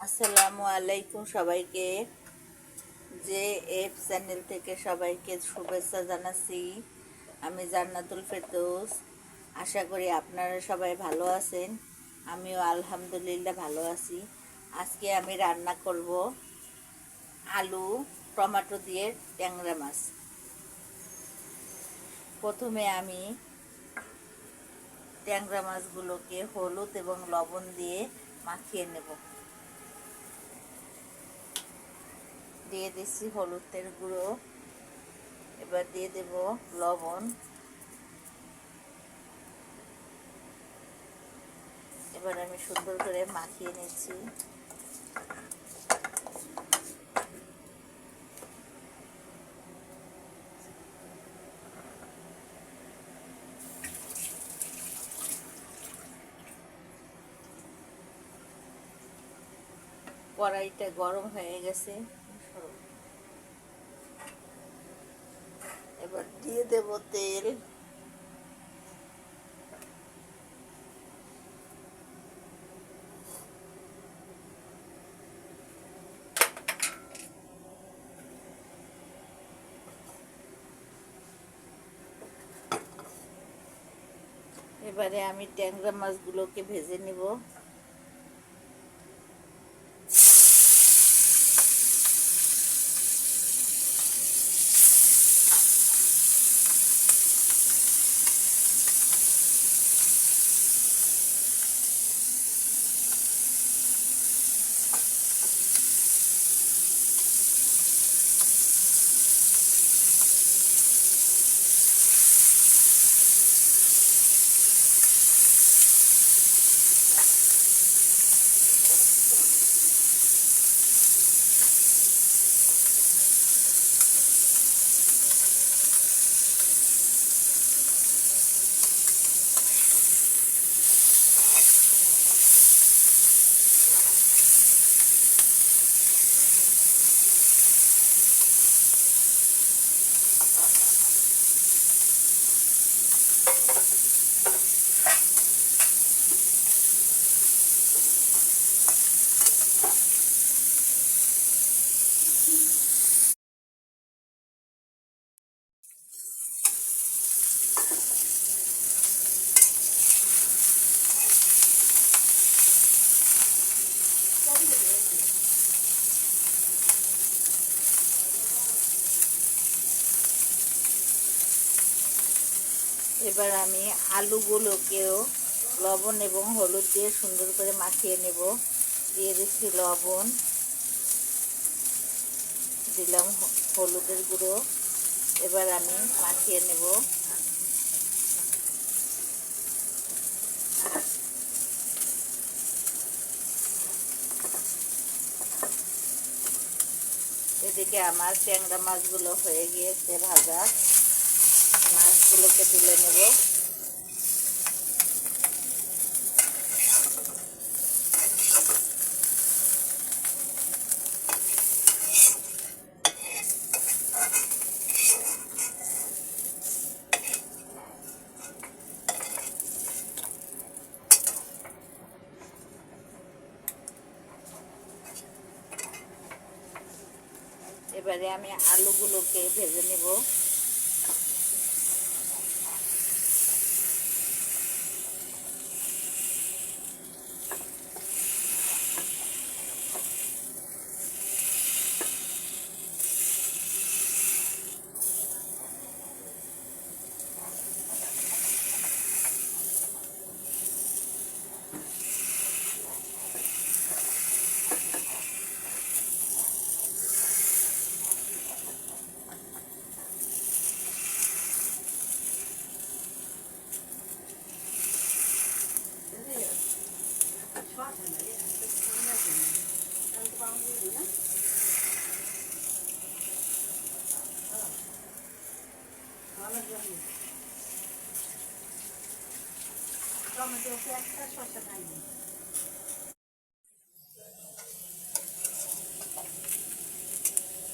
আসসালামু আলাইকুম সবাইকে। যে এফ চ্যানেল থেকে সবাইকে শুভেচ্ছা জানাচ্ছি। আমি জান্নাতুল ফেরদৌস। আশা করি আপনারা সবাই ভালো আছেন। আমিও আলহামদুলিল্লাহ ভালো আছি। আজকে আমি রান্না করব আলু, টমেটো দিয়ে ট্যাংরা মাছ। প্রথমে আমি ট্যাংরা মাছগুলোকে হলুদ এবং লবণ দিয়ে মাখিয়ে নেব। দিয়ে দিচ্ছি হলুদের গুঁড়ো। এবার দিয়ে দেব লবণ। এবার আমি সুন্দর করে মাখিয়ে নিচ্ছি। কড়াইটা গরম হয়ে গেছে। এবার দিয়ে দেব তেল এবারে আমি ট্যাংরা মাছগুলোকে ভেজে নিব। এবার আমি আলুগুলোকেও লবণ এবং হলুদ দিয়ে সুন্দর করে মাখিয়ে নেব। দিয়ে দিচ্ছি লবণ। দিলাম হলুদের গুঁড়ো। এবার আমি মাখিয়ে নেব। এদিকে আমার ট্যাংরা মাছগুলো হয়ে গিয়েছে ভাজা। মাছগুলোকে তুলে নেব। এবারে আমি আলুগুলোকে ভেজে নেব।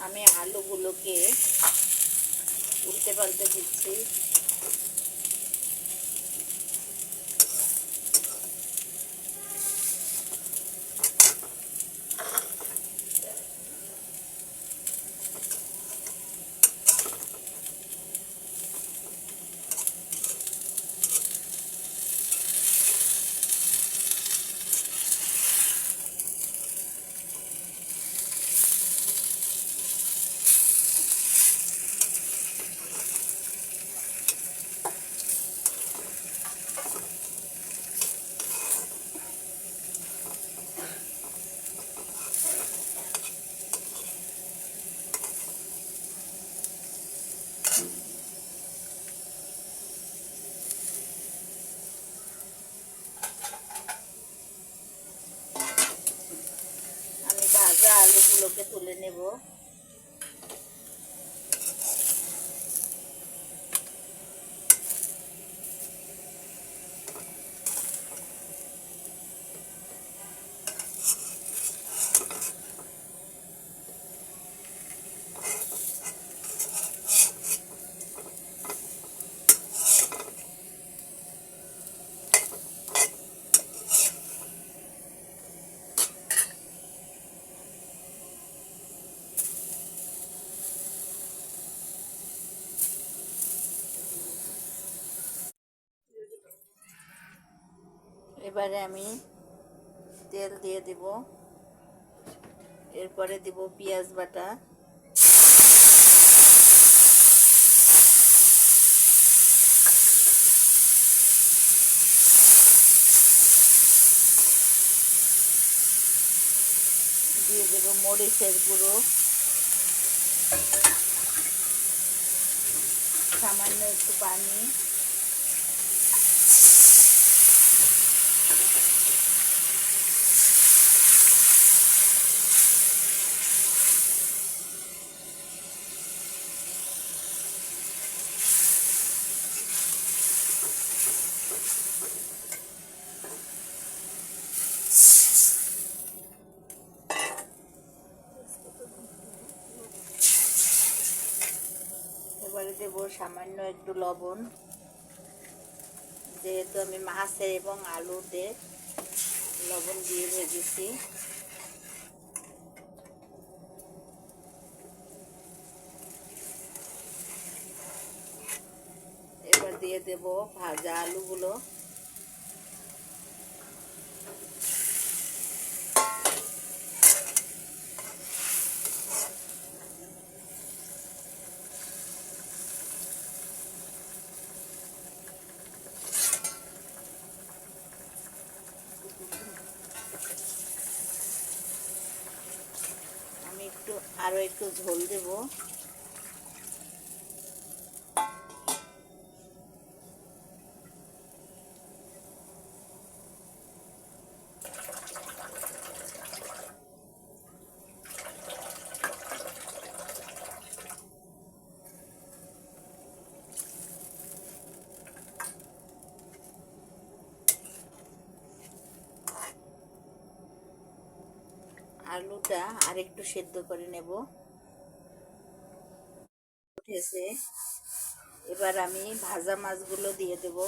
আমি আলুগুলোকে উল্টে পাল্টে দিচ্ছি ভাজা আলুগুলোকে তুলে নেব এবারে আমি তেল দিয়ে দিব। এরপরে দিব পেঁয়াজ বাটা। দিয়ে দেব মরিচের গুঁড়ো। সামান্য একটু পানি এবারে দেব সামান্য একটু লবণ। যেহেতু আমি মাছে এবং আলুতে লবণ দিয়ে ভেজেছি। এবার দিয়ে দেব ভাজা আলুগুলো আমি একটু আরও একটু ঝোল দেব আলুটা আর একটু সেদ্ধ করে নেব। উঠেছে। এবার আমি ভাজা মাছগুলো দিয়ে দেব।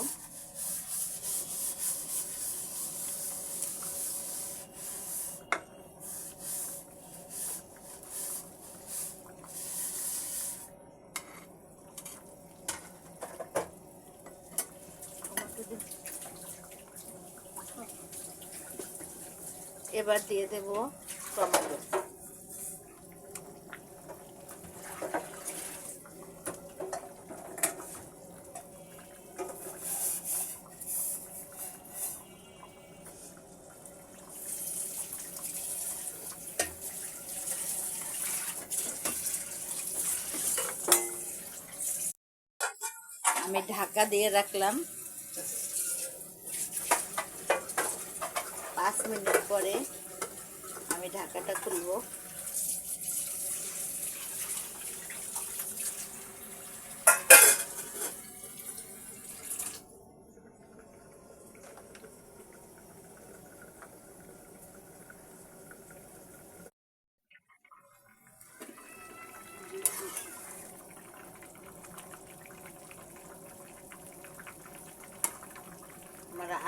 এবার দিয়ে দেব আমি ঢাকা দিয়ে রাখলাম। পাঁচ মিনিট পরে আমি ঢাকাটা খুলব।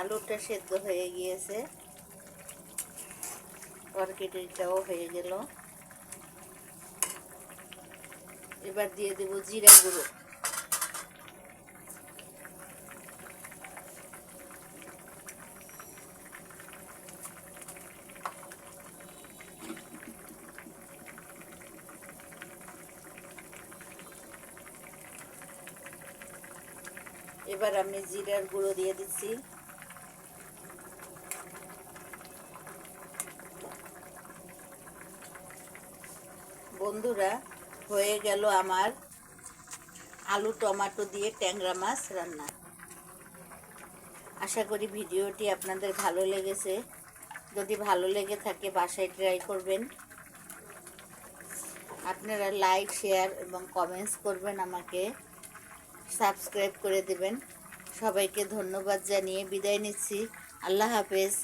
আলুটা সেদ্ধ হয়ে গিয়েছে। তরকারিটাও হয়ে গেল। এবার দিয়ে দেব জিরা গুঁড়ো। এবার আমি জিরার গুঁড়ো দিয়ে দিচ্ছি। বন্ধুরা, হয়ে গেল আমার আলু টমাটো দিয়ে ট্যাংরা মাছ রান্না। আশা করি ভিডিওটি আপনাদের ভালো লেগেছে। যদি ভালো লেগে থাকে, বাসায় ট্রাই করবেন। আপনারা লাইক, শেয়ার এবং কমেন্টস করবেন আমাকে। সাবস্ক্রাইব করে দেবেন। সবাইকে ধন্যবাদ জানিয়ে বিদায় নিচ্ছি। আল্লাহ হাফেজ।